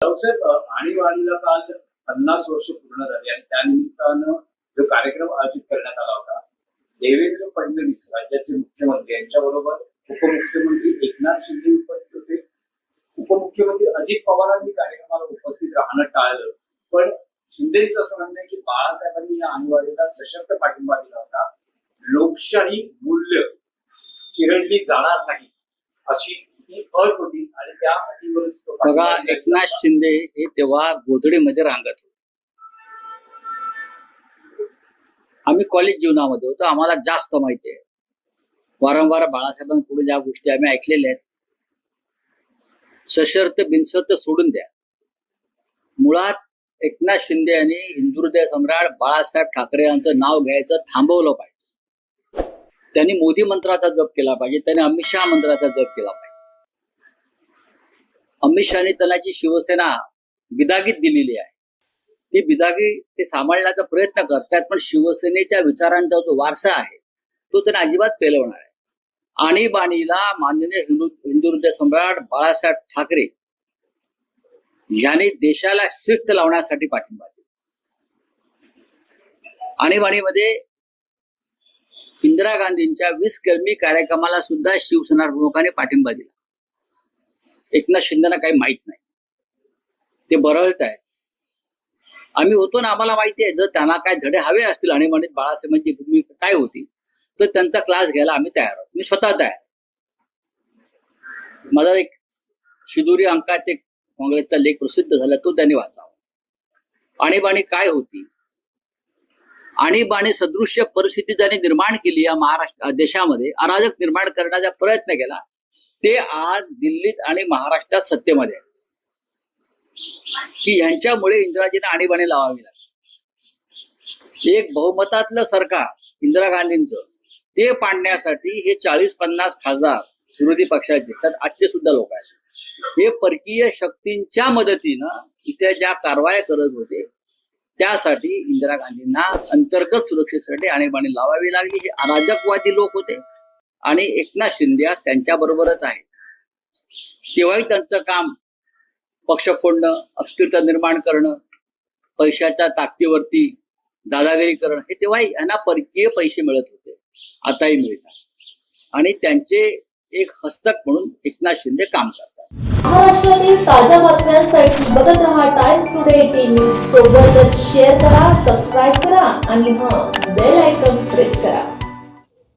साहेब आणीबाणीला काल पन्नास वर्ष पूर्ण झाली आणि त्यानिमित्तानं जो कार्यक्रम आयोजित करण्यात आला होता देवेंद्र फडणवीस राज्याचे मुख्यमंत्री यांच्याबरोबर उपमुख्यमंत्री एकनाथ शिंदे उपस्थित होते. उपमुख्यमंत्री अजित पवारांनी कार्यक्रमाला उपस्थित राहणं टाळलं. पण शिंदेचं असं म्हणणं आहे की बाळासाहेबांनी या आणीबाणीला सशक्त पाठिंबा दिला होता. लोकशाही मूल्य चिरडली जाणार नाही अशी ती अट होती आणि त्या बघा एकनाथ शिंदे हे तेव्हा गोधडीमध्ये रांगत होते. आम्ही कॉलेज जीवनामध्ये होतो आम्हाला जास्त माहिती आहे. वारंवार बाळासाहेबांकडून ज्या गोष्टी आम्ही ऐकलेल्या आहेत सशर्त बिनसर्त सोडून द्या. मुळात एकनाथ शिंदे यांनी हिंदुहृदय सम्राट बाळासाहेब ठाकरे यांचं नाव घ्यायचं थांबवलं पाहिजे. त्यांनी मोदी मंत्राचा जप केला पाहिजे त्यांनी अमित शहा मंत्राचा जप केला पाहिजे. अमित शहाने त्यांना जी शिवसेना बिदागीत दिलेली आहे. ती बिदागी ते सांभाळण्याचा प्रयत्न करतात पण शिवसेनेच्या विचारांचा जो वारसा आहे तो त्यांना अजिबात पेलवणार आहे आणीबाणीला माननीय हिंदू हिंदू हृदय सम्राट बाळासाहेब ठाकरे यांनी देशाला शिस्त लावण्यासाठी पाठिंबा दिला. आणीबाणीमध्ये इंदिरा गांधींच्या वीस कर्मी कार्यक्रमाला सुद्धा शिवसेना प्रमुखांनी पाठिंबा दिला. एकनाथ शिंदेना काही माहीत नाही. ते बरळत आहेत आम्ही होतो ना आम्हाला माहिती आहे जर त्यांना काय धडे हवे असतील आणि म्हणजे बाळासाहेबांची भूमिका काय होती तर त्यांचा क्लास घ्यायला आम्ही तयार आहोत. मी स्वतः तयार माझा एक शिदुरी अंकात एक काँग्रेसचा लेख प्रसिद्ध झाला तो त्यांनी वाचावा. आणीबाणी काय होती? आणीबाणी सदृश्य परिस्थिती त्यांनी निर्माण केली या महाराष्ट्र देशामध्ये अराजक निर्माण करण्याचा प्रयत्न केला ते आज दिल्लीत आणि महाराष्ट्रात सत्तेमध्ये आहेत. की ह्यांच्यामुळे इंदिराजींना आणीबाणी लावावी लागली. एक बहुमतातलं सरकार इंदिरा गांधींचं ते पाडण्यासाठी हे चाळीस पन्नास खासदार विरोधी पक्षाचे तर आजचे सुद्धा लोक आहेत. हे परकीय शक्तींच्या मदतीनं इथे ज्या कारवाया करत होते त्यासाठी इंदिरा गांधींना अंतर्गत सुरक्षेसाठी आणीबाणी लावावी लागली. हे अराजकवादी लोक होते. आणि एकनाथ शिंदे आज त्यांच्या बरोबरच आहेत. तेव्हाही त्यांचं काम पक्ष फोडणं अस्थिरता निर्माण करणं पैशाच्या ताकदीवरती दादागिरी करणं हे तेव्हाही यांना परकीय पैसे मिळत होते. आताही मिळतात. आणि त्यांचे एक हस्तक म्हणून एकनाथ शिंदे काम करतात. महाराष्ट्रातील ताज्या बातम्यांसाठी बघत रहा टाइम्स टुडे टीव्ही सोबतच शेअर करा सबस्क्राईब करा आणि हा बेल आयकॉन प्रेस करा.